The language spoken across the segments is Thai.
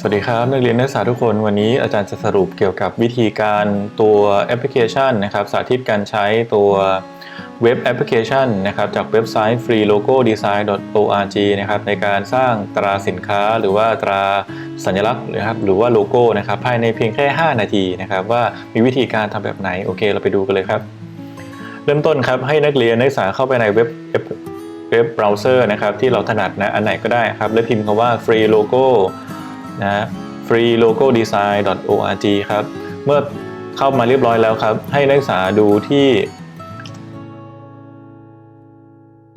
สวัสดีครับ นักเรียนนักศึกษาทุกคนวันนี้อาจารย์จะสรุปเกี่ยวกับวิธีการตัวแอปพลิเคชันนะครับ สาธิตการใช้ตัวเว็บแอปพลิเคชันนะครับ จากเว็บไซต์ freelogodesign.org นะครับในการสร้างตราสินค้าหรือว่าตราสัญลักษณ์นะครับหรือว่าโลโก้นะครับภายในเพียงแค่ 5 นาทีนะครับ ว่ามีวิธีการทำแบบไหน โอเค เราไปดูกันเลยครับ เริ่มต้นครับให้นักเรียนนักศึกษาเข้าไปในเว็บเว็บเว็บเบราว์เซอร์นะครับที่เราถนัดนะอันไหนก็ได้ครับ แล้วพิมพ์คำว่า free logo นะ freelogodesign.org ครับ เมื่อเข้ามาเรียบร้อยแล้วครับ ให้นักศึกษาดูที่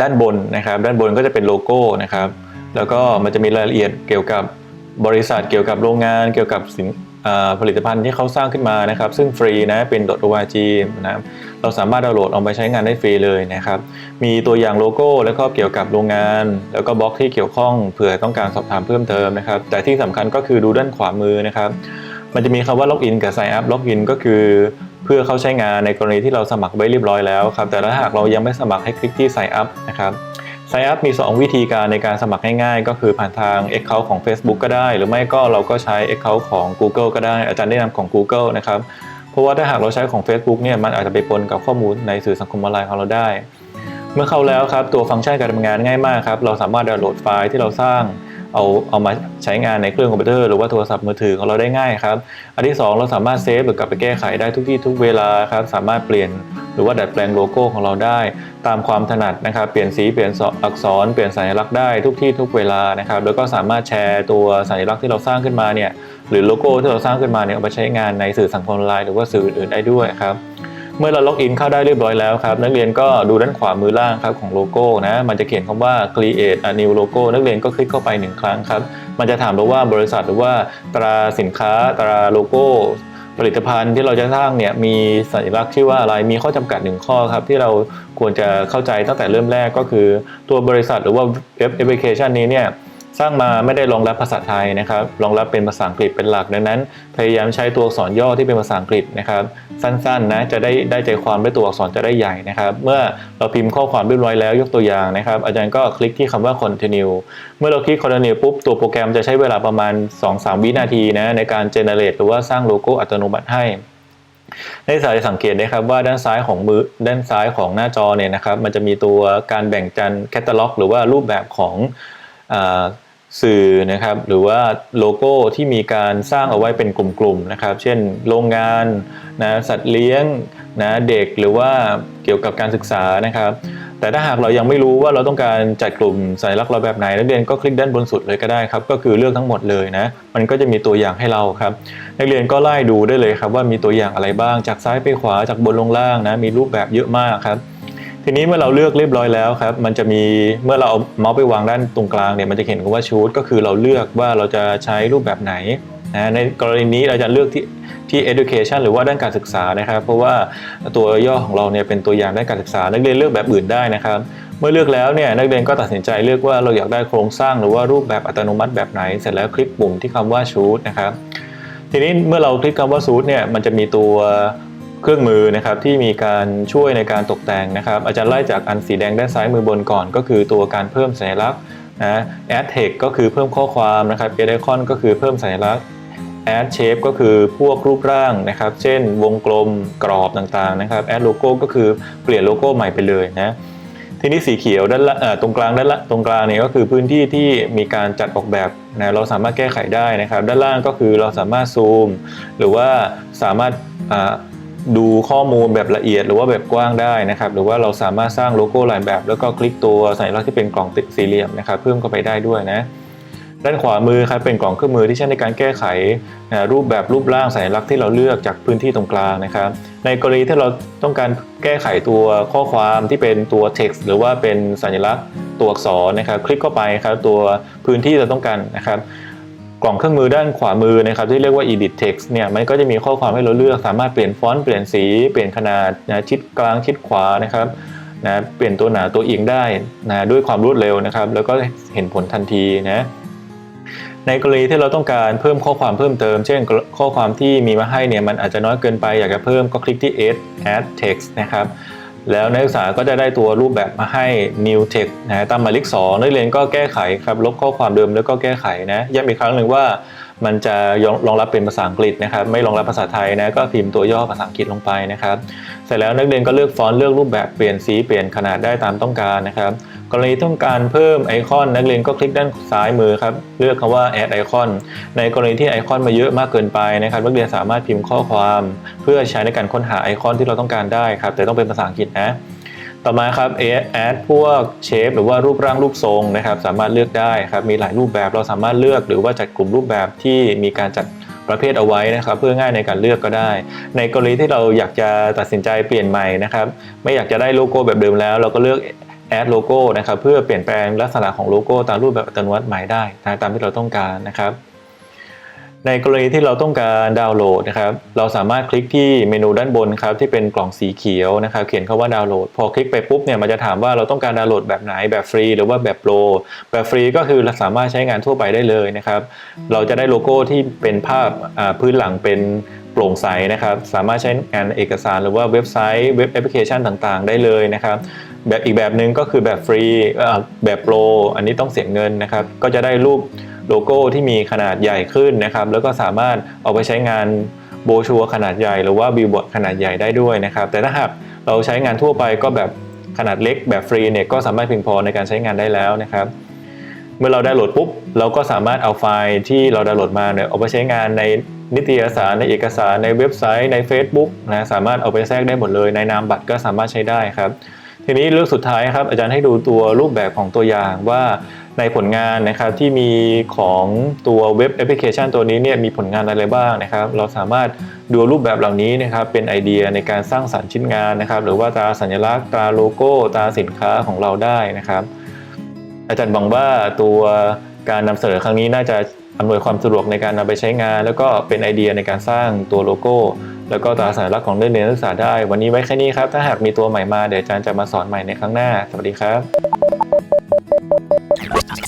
ด้านบนนะครับ ด้านบนก็จะเป็นโลโก้นะครับ แล้วก็มันจะมีรายละเอียดเกี่ยวกับบริษัทเกี่ยวกับโรงงานเกี่ยวกับสิน ผลิตภัณฑ์ที่เขาสร้างขึ้นมานะครับ ซึ่งฟรีนะเป็น .org นะเราสามารถดาวน์โหลดเอาไปใช้งานได้ฟรีเลยนะครับ มีตัวอย่างโลโก้แล้วก็เกี่ยวกับโรงงาน แล้วก็บล็อกที่เกี่ยวข้องเผื่อต้องการสอบถามเพิ่มเติมนะครับ แต่ที่สำคัญก็คือดูด้านขวามือนะครับ มันจะมีคำว่าล็อกอินกับ sign up ล็อกอินก็คือ เพื่อเข้าใช้งานในกรณีที่เราสมัครไว้เรียบร้อยแล้วครับแต่ถ้าหากเรายังไม่สมัครให้คลิกที่ sign up นะครับ sign up มี 2 วิธีการในการสมัครง่ายๆ ก็คือผ่านทาง Account ของ Facebook ก็ได้ หรือไม่ก็เราก็ใช้ Account ของ Google ก็ได้ อาจารย์แนะนำของ Google นะครับ เพราะว่าถ้าหากเราใช้ของ Facebook เนี่ยมันอาจจะไปปนกับข้อมูลในสื่อสังคมออนไลน์ของเราได้ เมื่อเข้าแล้วครับตัวฟังก์ชันการทำงานง่ายมากครับเราสามารถดาวน์โหลดไฟล์ที่เราสร้าง เอาเอามาใช้งานในเครื่องคอมพิวเตอร์หรือว่าโทรศัพท์มือถือของเราได้ง่ายครับ อันที่ 2 เราสามารถเซฟหรือกลับไปแก้ไขได้ทุกที่ทุกเวลาครับสามารถเปลี่ยนหรือว่าดัดแปลงโลโก้ของเราได้ ตามความถนัดนะครับ เปลี่ยนสีเปลี่ยนอักษรเปลี่ยนสัญลักษณ์ได้ทุกที่ทุกเวลานะครับแล้วก็สามารถแชร์ตัวสัญลักษณ์ที่เราสร้างขึ้นมาเนี่ยหรือโลโก้ที่เราสร้างขึ้นมาเนี่ยเอาไปใช้งานในสื่อสังคมออนไลน์หรือว่าสื่ออื่นๆได้ด้วยครับ เมื่อเราล็อกอินเข้าได้เรียบร้อยแล้วครับ นักเรียนก็ดูด้านขวามือล่างครับของโลโก้นะ มันจะเขียนคำว่า create a new logo นักเรียนก็คลิกเข้าไปหนึ่งครั้งครับ มันจะถามเราว่าบริษัทหรือว่าตราสินค้าตราโลโก้ผลิตภัณฑ์ที่เราจะสร้างเนี่ยมีสัญลักษณ์ชื่อว่าอะไรมีข้อจำกัดหนึ่งข้อครับที่เราควรจะเข้าใจตั้งแต่เริ่มแรกก็คือตัวบริษัทหรือว่าเว็บแอปพลิเคชันนี้เนี่ย สร้างมาไม่ได้รองรับภาษาไทยนะครับรองรับเป็นภาษาอังกฤษเป็นหลักดังนั้น พยายามใช้ตัวอักษรย่อที่เป็นภาษาอังกฤษนะครับสั้นๆนะจะได้ได้ใจความด้วยตัวอักษรจะได้ใหญ่นะครับเมื่อเราพิมพ์ข้อความเรียบร้อยแล้วยกตัวอย่างนะครับอาจารย์ก็คลิกที่คำว่า continue เมื่อเราคลิก continue ปุ๊บตัวโปรแกรมจะใช้เวลาประมาณ 2-3 วินาทีนะในการ generate หรือว่าสร้างโลโก้อัตโนมัติให้ในสายสังเกตนะครับว่าด้านซ้ายของมือด้านซ้ายของหน้าจอเนี่ยนะครับมันจะมีตัวการแบ่งจันแคตตาล็อก หรือว่ารูปแบบของอ สื่อนะครับหรือว่าโลโก้ที่มีการสร้างเอาไว้เป็นกลุ่มๆนะครับ เช่นโรงงานนะสัตว์เลี้ยงนะเด็กหรือว่าเกี่ยวกับการศึกษานะครับ แต่ถ้าหากเรายังไม่รู้ว่าเราต้องการจัดกลุ่มสัญลักษณ์เราแบบไหนนักเรียนก็คลิกด้านบนสุดเลยก็ได้ครับ ก็คือเลือกทั้งหมดเลยนะมันก็จะมีตัวอย่างให้เราครับนักเรียนก็ไล่ดูได้เลยครับว่ามีตัวอย่างอะไรบ้างจากซ้ายไปขวาจากบนลงล่างนะมีรูปแบบเยอะมากครับ ทีนี้เมื่อเราเลือกเรียบร้อยแล้วครับมันจะมีเมื่อเราเอาเมาส์ไปวางด้านตรงกลางเนี่ยมันจะเห็นคำว่าชูดก็คือเราเลือกว่าเราจะใช้รูปแบบไหนนะในกรณีนี้เราจะเลือกที่ที่ education หรือว่าด้านการศึกษานะครับ เพราะว่าตัวย่อของเราเนี่ยเป็นตัวอย่างด้านการศึกษา นักเรียนเลือกแบบอื่นได้นะครับ เมื่อเลือกแล้วเนี่ยนักเรียนก็ตัดสินใจเลือกว่าเราอยากได้โครงสร้างหรือว่ารูปแบบอัตโนมัติแบบไหน เสร็จแล้วคลิกปุ่มที่คำว่าชูดนะครับทีนี้เมื่อเราคลิกคำว่าซูทเนี่ยมันจะมีตัว เครื่องมือนะครับที่มีการช่วยในการตกแต่งนะครับ อาจารย์ไล่จากอันสีแดงด้านซ้ายมือบนก่อน ก็คือตัวการเพิ่มสัญลักษณ์นะ add text ก็คือเพิ่มข้อความนะครับ add icon ก็คือเพิ่มสัญลักษณ์ add shape ก็คือพวกรูปร่างนะครับ เช่นวงกลมกรอบต่างๆนะครับ add logo ก็คือเปลี่ยนโลโก้ใหม่ไปเลยนะทีนี้สีเขียวด้านละตรงกลางด้านละตรงกลางเนี่ยก็คือพื้นที่ที่มีการจัดออกแบบนะเราสามารถแก้ไขได้นะครับ ด้านล่างก็คือเราสามารถซูม หรือว่าสามารถ ดูข้อมูลแบบละเอียดหรือว่าแบบกว้างได้นะครับ หรือว่าเราสามารถสร้างโลโก้หลายแบบ แล้วก็คลิกตัวสัญลักษณ์ที่เป็นกล่องติดสี่เหลี่ยมนะครับเพิ่มเข้าไปได้ด้วยนะด้านขวามือครับเป็นกล่องเครื่องมือที่ใช้ในการแก้ไขรูปแบบรูปร่างสัญลักษณ์ที่เราเลือกจากพื้นที่ตรงกลางนะครับ ในกรณีที่เราต้องการแก้ไขตัวข้อความที่เป็นตัว text หรือว่าเป็นสัญลักษณ์ตัวอักษรนะครับ คลิกเข้าไปครับตัวพื้นที่เราต้องการนะครับ กล่องเครื่องมือด้านขวามือนะครับที่เรียกว่า edit text เนี่ยมันก็จะมีข้อความให้เราเลือก สามารถเปลี่ยนฟอนต์เปลี่ยนสี เปลี่ยนขนาดนะชิดกลางชิดขวานะครับนะเปลี่ยนตัวหนาตัวเอียงได้นะด้วยความรวดเร็วนะครับ แล้วก็เห็นผลทันทีนะในกรณีที่เราต้องการเพิ่มข้อความเพิ่มเติม เช่นข้อความที่มีมาให้เนี่ยมันอาจจะน้อยเกินไปอยากจะเพิ่มก็คลิกที่ add add text นะครับ แล้วนักศึกษาก็จะได้ตัวรูปแบบมาให้ new text นะตามหมายเลข2นักเรียนก็แก้ไขครับลบข้อความเดิมแล้วก็แก้ไขนะย้ำอีกครั้งหนึ่งว่า มันจะรองรับเป็นภาษาอังกฤษนะครับ ไม่รองรับภาษาไทยนะ ก็พิมพ์ตัวย่อภาษาอังกฤษลงไปนะครับ เสร็จแล้วนักเรียนก็เลือกฟอนต์เลือกรูปแบบเปลี่ยนสีเปลี่ยนขนาดได้ตามต้องการนะครับ กรณีต้องการเพิ่มไอคอนนักเรียนก็คลิกด้านซ้ายมือครับ เลือกคำว่า add icon ในกรณีที่ไอคอนมาเยอะมากเกินไปนะครับ นักเรียนสามารถพิมพ์ข้อความ เพื่อใช้ในการค้นหาไอคอนที่เราต้องการได้ครับ แต่ต้องเป็นภาษาอังกฤษนะ ต่อมาครับ add พวกเชฟหรือว่ารูปร่างรูปทรงนะครับ สามารถเลือกได้ครับมีหลายรูปแบบเราสามารถเลือกหรือว่าจัดกลุ่มรูปแบบที่มีการจัดประเภทเอาไว้นะครับ เพื่อง่ายในการเลือกก็ได้ ในกรณีที่เราอยากจะตัดสินใจเปลี่ยนใหม่นะครับ ไม่อยากจะได้โลโก้แบบเดิมแล้ว เราก็เลือก add โลโก้นะครับเพื่อเปลี่ยนแปลงลักษณะของโลโก้ตามรูปแบบอัตโนมัติใหม่ได้ตามที่เราต้องการนะครับ ในกรณีที่เราต้องการดาวน์โหลดนะครับเราสามารถคลิกที่เมนูด้านบนครับที่เป็นกล่องสีเขียวนะครับเขียนคาว่าดาวน์โหลด พอคลิกไปปุ๊บเนี่ยมันจะถามว่าเราต้องการดาวน์โหลดแบบไหนแบบฟรีหรือว่าแบบโปรแบบฟรีก็คือเราสามารถใช้งานทั่วไปได้เลยนะครับเราจะได้โลโก้ที่เป็นภาพอ่าพื้นหลังเป็นโปร่งใสนะครับสามารถใช้งานเอกสารหรือว่าเว็บไซต์เว็บแอปพลิเคชันต่างๆ ได้เลยนะครับแบบอีกแบบหนึ่งก็คือแบบฟรีเอ่อแบบโปรอันนี้ต้องเสียเงินนะครับก็จะได้รูป โลโก้ที่มีขนาดใหญ่ขึ้นนะครับ แล้วก็สามารถเอาไปใช้งานโบชัวขนาดใหญ่หรือว่าบิลบอร์ดขนาดใหญ่ได้ด้วยนะครับ แต่ถ้าหากเราใช้งานทั่วไปก็แบบขนาดเล็กแบบฟรีเนี่ยก็สามารถเพียงพอในการใช้งานได้แล้วนะครับ เมื่อเราได้โหลดปุ๊บ เราก็สามารถเอาไฟล์ที่เราดาวน์โหลดมาเนี่ยเอาไปใช้งานในนิตยสารในเอกสารในเว็บไซต์ ใน Facebook นะสามารถเอาไปแทรกได้หมดเลย ในนามบัตรก็สามารถใช้ได้ครับ ทีนี้เรื่องสุดท้ายครับอาจารย์ให้ดูตัวรูปแบบของตัวอย่างว่า ในผลงานนะครับที่มีของตัวเว็บแอปพลิเคชันตัวนี้เนี่ยมีผลงานอะไรบ้างนะครับ เราสามารถดูรูปแบบเหล่านี้นะครับเป็นไอเดียในการสร้างสรรค์ชิ้นงานนะครับ หรือว่าตราสัญลักษณ์ตราโลโก้ตราสินค้าของเราได้นะครับ อาจารย์บังว่าตัวการนำเสนอครั้งนี้น่าจะอำนวยความสะดวกในการนำไปใช้งาน แล้วก็เป็นไอเดียในการสร้างตัวโลโก้ แล้วก็ตราสัญลักษณ์ของเรื่องเรียนนักศึกษาได้ วันนี้ไว้แค่นี้ครับถ้าหากมีตัวใหม่มาเดี๋ยวอาจารย์จะมาสอนใหม่ในครั้งหน้า สวัสดีครับ Gracias.